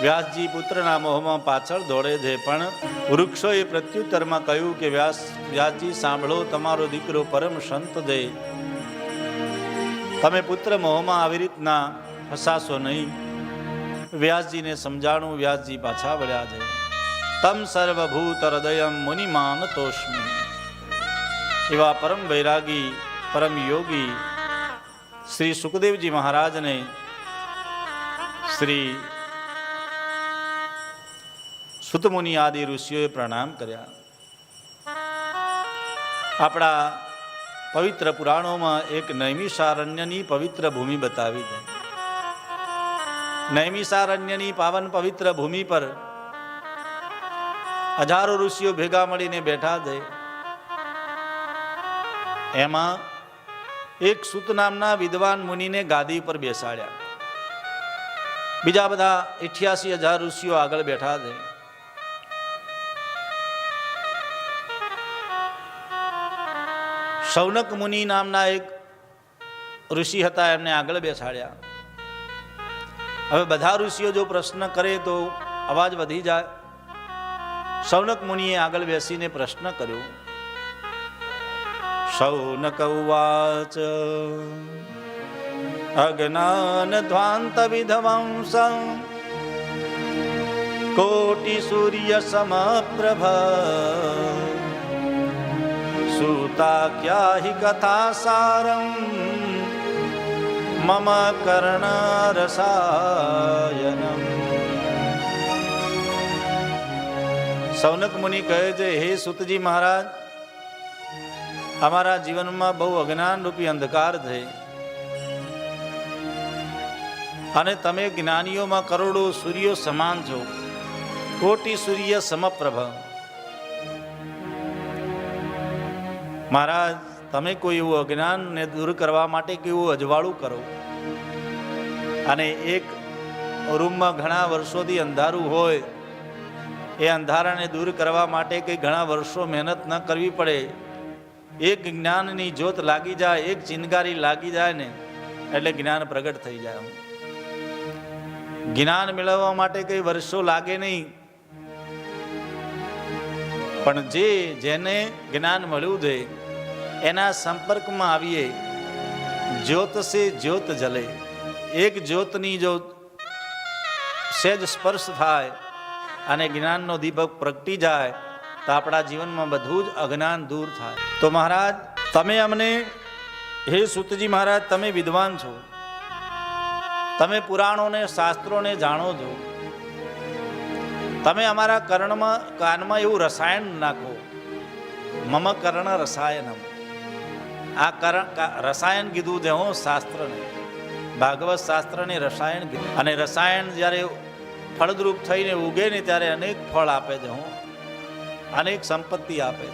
વ્યાસજી પુત્રના મોહમાં પાછળ દોડે છે. પણ વૃક્ષોએ પ્રત્યુત્તરમાં કહ્યું કે, વ્યાસ, વ્યાસજી, સાંભળો, તમારો દીકરો પરમ સંત દે તમે પુત્ર મોહમાં આવી રીતના ફસાશો નહીં. વ્યાસજીને સમજાણું, વ્યાસજી પાછા વળ્યા છે. તમ સર્વભૂત હૃદયમ મુનિમાન તોષ્મી એવા પરમ વૈરાગી, પરમ યોગી શ્રી સુખદેવજી મહારાજને શ્રી સુતમુનિ આદિ ઋષિઓએ પ્રણામ કર્યા. આપણા પવિત્ર પુરાણોમાં એક નૈમિષારણ્યની પવિત્ર ભૂમિ બતાવી છે. નૈમિષારણ્યની પાવન પવિત્ર ભૂમિ પર હજારો ઋષિઓ ભેગા મળીને બેઠા છે. એમાં એક સુત નામના વિદ્વાન મુનિને ગાદી પર બેસાડ્યા. બીજા બધા અઠ્યાસી હજાર ઋષિઓ આગળ બેઠા છે. શૌનક મુનિ નામના એક ઋષિ હતા, એમને આગળ બેસાડ્યા. હવે બધા ઋષિઓ જો પ્રશ્ન કરે તો અવાજ વધી જાય. શૌનક મુનિએ આગળ બેસીને પ્રશ્ન કર્યો. શૌનક ઉવાચ, અજ્ઞાન ધ્વાંત વિધવંસ, કોટિ સૂર્ય સમપ્રભ સૂતા हि કથા मम કર્ણરસાયનમ સૌનક મુનિ કહે છે હે સુતજી મહારાજ અમારા જીવનમાં બહુ અજ્ઞાન રૂપી અંધકાર છે અને તમે જ્ઞાનીઓમાં કરોડો સૂર્યો સમાન છો, કોટી સૂર્ય સમપ્રભ. મહારાજ, તમે કોઈ એવું અજ્ઞાનને દૂર કરવા માટે કેવું અજવાળું કરો? અને એક રૂમમાં ઘણા વર્ષોથી અંધારું હોય, એ અંધારાને દૂર કરવા માટે કંઈ ઘણા વર્ષો મહેનત ન કરવી પડે. એક જ્ઞાનની જ્યોત લાગી જાય, એક ચિનગારી લાગી જાય ને, એટલે જ્ઞાન પ્રગટ થઈ જાય. જ્ઞાન મેળવવા માટે કંઈ વર્ષો લાગે નહીં. પણ જે જેને જ્ઞાન મળ્યું છે એના સંપર્કમાં આવીએ. જ્યોત સે જ્યોત જલે. એક જ્યોતની જો સહેજ સ્પર્શ થાય અને જ્ઞાનનો દીપક પ્રગટી જાય, તો આપણા જીવનમાં બધું જ અજ્ઞાન દૂર થાય. તો મહારાજ, તમે અમને, હે સુતજી મહારાજ, તમે વિદ્વાન છો. તમે પુરાણોને, શાસ્ત્રોને જાણો છો. તમે અમારા કર્ણમાં, કાનમાં એવું રસાયણ નાખો. મમ કર્ણ રસાયણમ આ કરણ રસાયણ કીધું છે હું શાસ્ત્રને. ભાગવત શાસ્ત્રને રસાયણ કીધું. અને રસાયણ જ્યારે ફળદ્રુપ થઈને ઉગે ને ત્યારે અનેક ફળ આપે છે હું. અનેક સંપત્તિ આપે